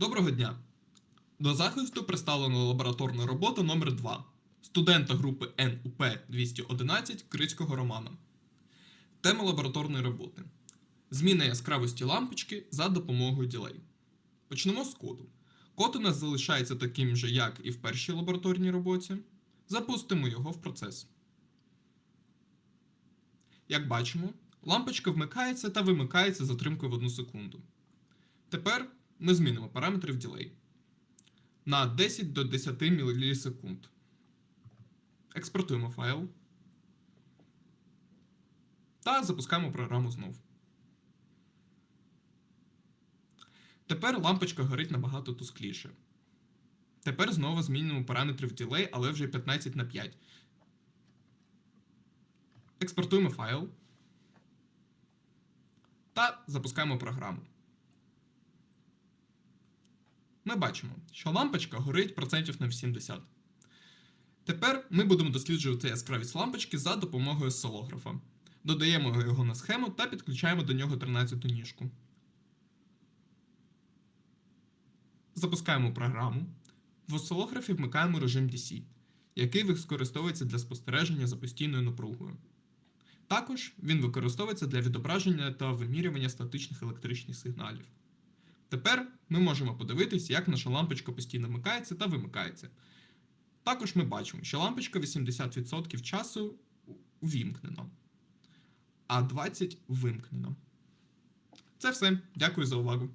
Доброго дня! До захисту представлена лабораторна робота номер 2 студента групи НУП 211 Крицького Романа. Тема лабораторної роботи: Зміна яскравості лампочки за допомогою ділей. Почнемо з коду. Код у нас залишається таким же, як і в першій лабораторній роботі. Запустимо його в процес. Як бачимо, лампочка вмикається та вимикається затримкою в 1 секунду. Тепер ми змінимо параметри в ділей на 10 до 10 мілісекунд. Експортуємо файл та запускаємо програму знов. Тепер лампочка горить набагато тускліше. Тепер знову змінюємо параметри в ділей, але вже 15 на 5. Експортуємо файл та запускаємо програму. Ми бачимо, що лампочка горить процентів на 80. Тепер ми будемо досліджувати яскравість лампочки за допомогою осцилографа. Додаємо його на схему та підключаємо до нього 13 ніжку. Запускаємо програму. В осцилографі вмикаємо режим DC, який використовується для спостереження за постійною напругою. Також він використовується для відображення та вимірювання статичних електричних сигналів. Тепер ми можемо подивитися, як наша лампочка постійно вмикається та вимикається. Також ми бачимо, що лампочка 80% часу увімкнена, а 20% вимкнена. Це все. Дякую за увагу.